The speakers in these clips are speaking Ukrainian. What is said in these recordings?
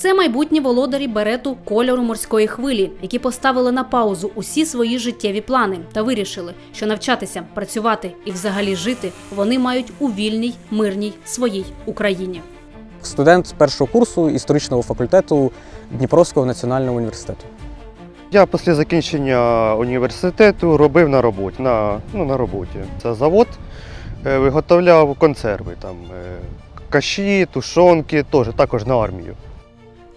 Це майбутні володарі берету кольору морської хвилі, які поставили на паузу усі свої життєві плани та вирішили, що навчатися, працювати і взагалі жити вони мають у вільній, мирній своїй Україні. Студент першого курсу історичного факультету Дніпровського національного університету. Я після закінчення університету робив на роботі. На, ну, на роботі. Це завод е, виготовляв консерви, там, е, каші, тушонки, теж, також на армію.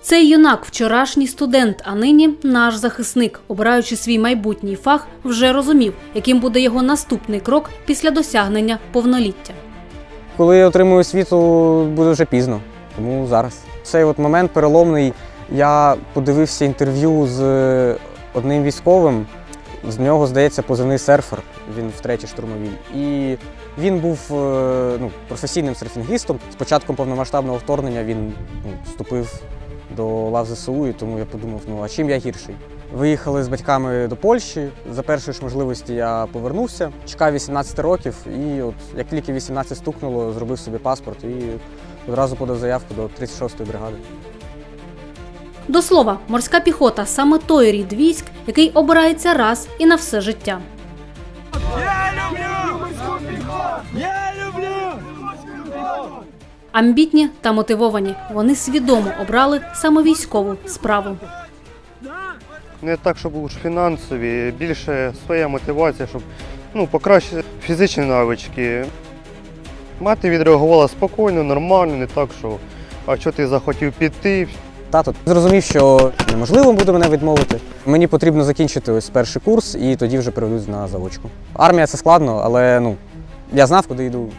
Цей юнак, вчорашній студент, а нині наш захисник, обираючи свій майбутній фах, вже розумів, яким буде його наступний крок після досягнення повноліття. Коли я отримую освіту, буде вже пізно, тому зараз. Цей от момент переломний. Я подивився інтерв'ю з одним військовим. З нього, здається, позивний серфер. Він в третій штурмовій. І він був е, ну, професійним серфінгістом. З початком повномасштабного вторгнення він ну, вступив до лав ЗСУ, і тому я подумав, ну а чим я гірший? Виїхали з батьками до Польщі. За першої ж можливості я повернувся. Чекав 18 років, і от як тільки 18 стукнуло, зробив собі паспорт і одразу подав заявку до 36-ї бригади. До слова, морська піхота саме той рід військ, який обирається раз і на все життя. Амбітні та мотивовані. Вони свідомо обрали саме військову справу. Не так, щоб уж фінансові, більше своя мотивація, щоб ну, покращити фізичні навички. Мати відреагувала спокійно, нормально, не так, що а що ти захотів піти, Тато зрозумів, що неможливо буде мене відмовити. Мені потрібно закінчити ось перший курс і тоді вже переведуть на заводчку. Армія це складно, але ну я знав, куди йду.